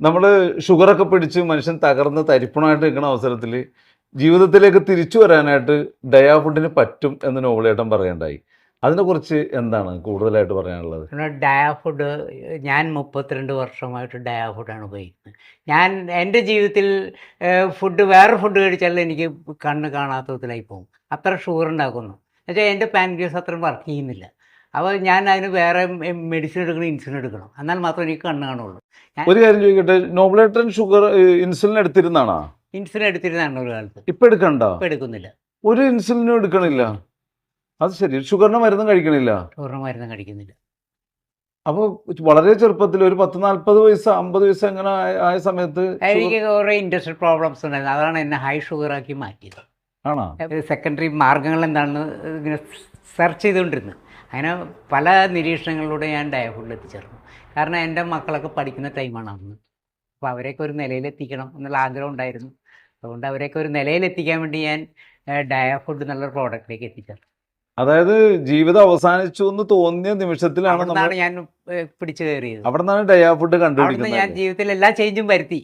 നമ്മൾ ഷുഗറൊക്കെ പിടിച്ച് മനുഷ്യൻ തകർന്ന് തരിപ്പണമായിട്ട് നിൽക്കുന്ന അവസരത്തിൽ ജീവിതത്തിലേക്ക് തിരിച്ചു വരാനായിട്ട് ഡയാ ഫുഡിന് പറ്റും എന്ന് നോവലേട്ടൻ പറയണ്ടായി അതിനെക്കുറിച്ച് എന്താണ് കൂടുതലായിട്ട് പറയാനുള്ളത്? പിന്നെ ഡയാ ഫുഡ് ഞാൻ മുപ്പത്തിരണ്ട് വർഷമായിട്ട് ഡയാ ഫുഡാണ് ഉപയോഗിക്കുന്നത്. ഞാൻ എന്റെ ജീവിതത്തിൽ ഫുഡ് വേറെ ഫുഡ് കഴിച്ചാൽ എനിക്ക് കണ്ണ് കാണാത്ത വിധത്തിലായി പോകും. അത്ര ഷുഗർ ഉണ്ടാക്കുന്നു. എന്നുവെച്ചാൽ എന്റെ പാൻക്രിയസ് അത്ര വർക്ക് ചെയ്യുന്നില്ല. അപ്പോൾ ഞാൻ അതിന് വേറെ മെഡിസിൻ എടുക്കണം ഇൻസുലിൻ എടുക്കണം. എന്നാൽ മാത്രമേ എനിക്ക് കണ്ണ് കാണുള്ളൂ. ഒരു കാര്യം ചോദിക്കട്ടെ നോബ്ലേറ്റൻ ഷുഗർ ഇൻസുലിൻ എടുത്തിരുന്നാണോ? ഇൻസുലിൻ എടുത്തിരുന്നാണ് ഒരു കാലത്ത്. ഇപ്പൊ എടുക്കണ്ട? ഇപ്പം എടുക്കുന്നില്ല. ഒരു ഇൻസുലിനും എടുക്കണില്ല. അത് ശരി. ഷുഗറിന് മരുന്നും കഴിക്കണില്ല. ഷുഗറിന് മരുന്നും കഴിക്കുന്നില്ല. അപ്പോൾ വളരെ ചെറുപ്പത്തിൽ ഒരു പത്ത് നാൽപ്പത് വയസ്സ് അമ്പത് വയസ്സ് അങ്ങനെ ആയ- സമയത്ത് എനിക്ക് കുറേ ഇൻഡസ്ട്രിയൽ പ്രോബ്ലംസ് ഉണ്ടായിരുന്നു. അതാണ് എന്നെ ഹൈ ഷുഗർ ഷുഗറാക്കി മാറ്റിയത്. ആണോ? സെക്കൻഡറി മാർഗങ്ങൾ എന്താണെന്ന് ഇങ്ങനെ സെർച്ച് ചെയ്തുകൊണ്ടിരുന്നു. അങ്ങനെ പല നിരീക്ഷണങ്ങളിലൂടെ ഞാൻ ഡയഫുഡിൽ എത്തിച്ചേർന്നു. കാരണം എന്റെ മക്കളൊക്കെ പഠിക്കുന്ന ടൈമാണ് അന്ന്. അപ്പോൾ അവരെയൊക്കെ ഒരു നിലയിലെത്തിക്കണം എന്നുള്ള ആഗ്രഹം ഉണ്ടായിരുന്നു. അതുകൊണ്ട് അവരെയൊക്കെ ഒരു നിലയിലെത്തിക്കാൻ വേണ്ടി ഞാൻ ഡയഫുഡ് എന്നുള്ള പ്രോഡക്റ്റിലേക്ക് എത്തിച്ചേർന്നു. അതായത് ജീവിതം അവസാനിച്ചു എന്ന് തോന്നിയ നിമിഷത്തിലാണ് ഞാൻ പിടിച്ചു കയറിയത്. അവിടെ നിന്നാണ് ഡയാ ഫുഡ് അവിടുന്ന് ഞാൻ ജീവിതത്തിൽ എല്ലാ ചേഞ്ചും വരുത്തി.